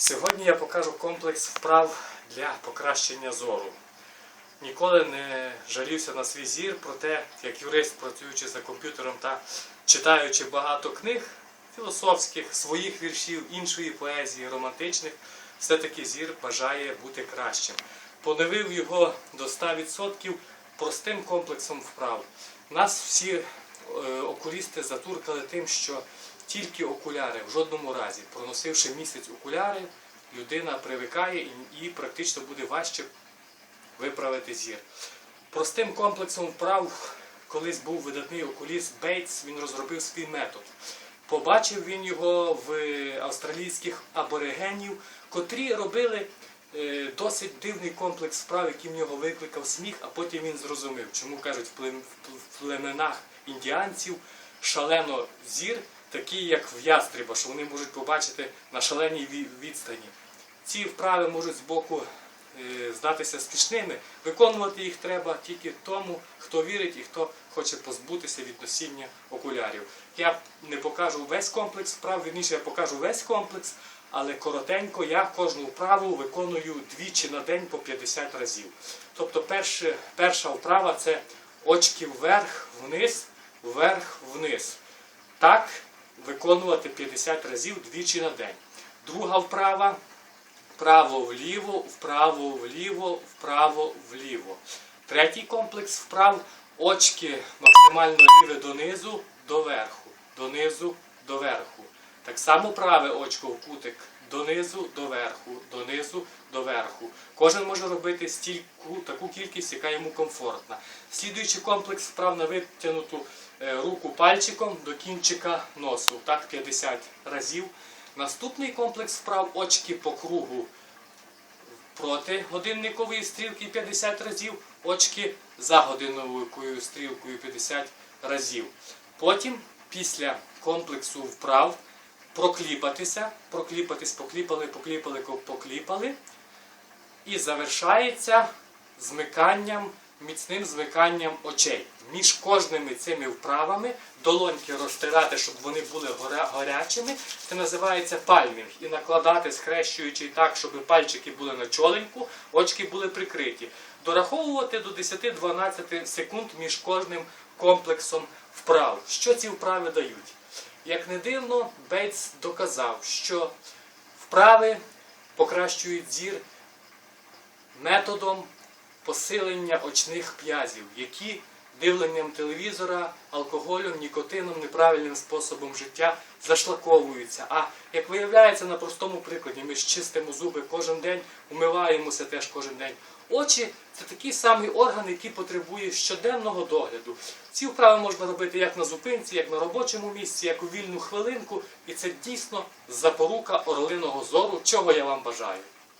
Сьогодні я покажу комплекс вправ для покращення зору. Ніколи не жалівся на свій зір, проте, як юрист, працюючи за комп'ютером та читаючи багато книг філософських, своїх віршів, іншої поезії, романтичних, все-таки зір бажає бути кращим. Поновив його до 100% простим комплексом вправ. Нас всі е, окулісти затуркали тим, що тільки окуляри в жодному разі, проносивши місяць окуляри, людина привикає і, практично буде важче виправити зір. Простим комплексом вправ колись був видатний окуліст Бейтс, він розробив свій метод. Побачив він його в австралійських аборигенів, котрі робили е, досить дивний комплекс вправ, який в нього викликав сміх, а потім він зрозумів, чому кажуть в племенах індіанців шалено зір, такий як в ястреба, що вони можуть побачити на шаленій відстані. Ці вправи можуть збоку е, здатися смішними. Виконувати їх треба тільки тому, хто вірить і хто хоче позбутися від носіння окулярів. Я не покажу весь комплекс вправ, вірніше я покажу весь комплекс, але коротенько я кожну вправу виконую двічі на день по 50 разів. Тобто перше, перша вправа це очки вверх, вниз, вверх, вниз. Так виконувати 50 разів двічі на день. Друга вправа вправо вліво, вправо вліво, вправо вліво. Третій комплекс вправ очки максимально ліве донизу, доверху, донизу, доверху. Так само праве очко в кутик донизу, доверху, донизу, доверху. Кожен може робити стільку, таку кількість, яка йому комфортна. Слідуючий комплекс вправ на витягнуту руку пальчиком до кінчика носу. Так 50 разів. Наступний комплекс вправ очки по кругу проти годинникової стрілки 50 разів, очки за годинниковою стрілкою 50 разів. Потім, після комплексу вправ, прокліпатися, прокліпатись, покліпали, покліпали, покліпали. І завершається змиканням, міцним змиканням очей. Між кожними цими вправами долоньки розтирати, щоб вони були горя- гарячими. Це називається пальмінг. І накладати, схрещуючи так, щоб пальчики були на чоленьку, очки були прикриті. Дораховувати до 10-12 секунд між кожним комплексом вправ. Що ці вправи дають? Як не дивно, Бейтс доказав, що вправи покращують зір методом посилення очних п'язів, які дивленням телевізора, алкоголем, нікотином, неправильним способом життя зашлаковуються. А як виявляється на простому прикладі, ми ж чистимо зуби кожен день, умиваємося теж кожен день. Очі це такий самий орган, який потребує щоденного догляду. Ці вправи можна робити як на зупинці, як на робочому місці, як у вільну хвилинку, і це дійсно запорука орлиного зору, чого я вам бажаю.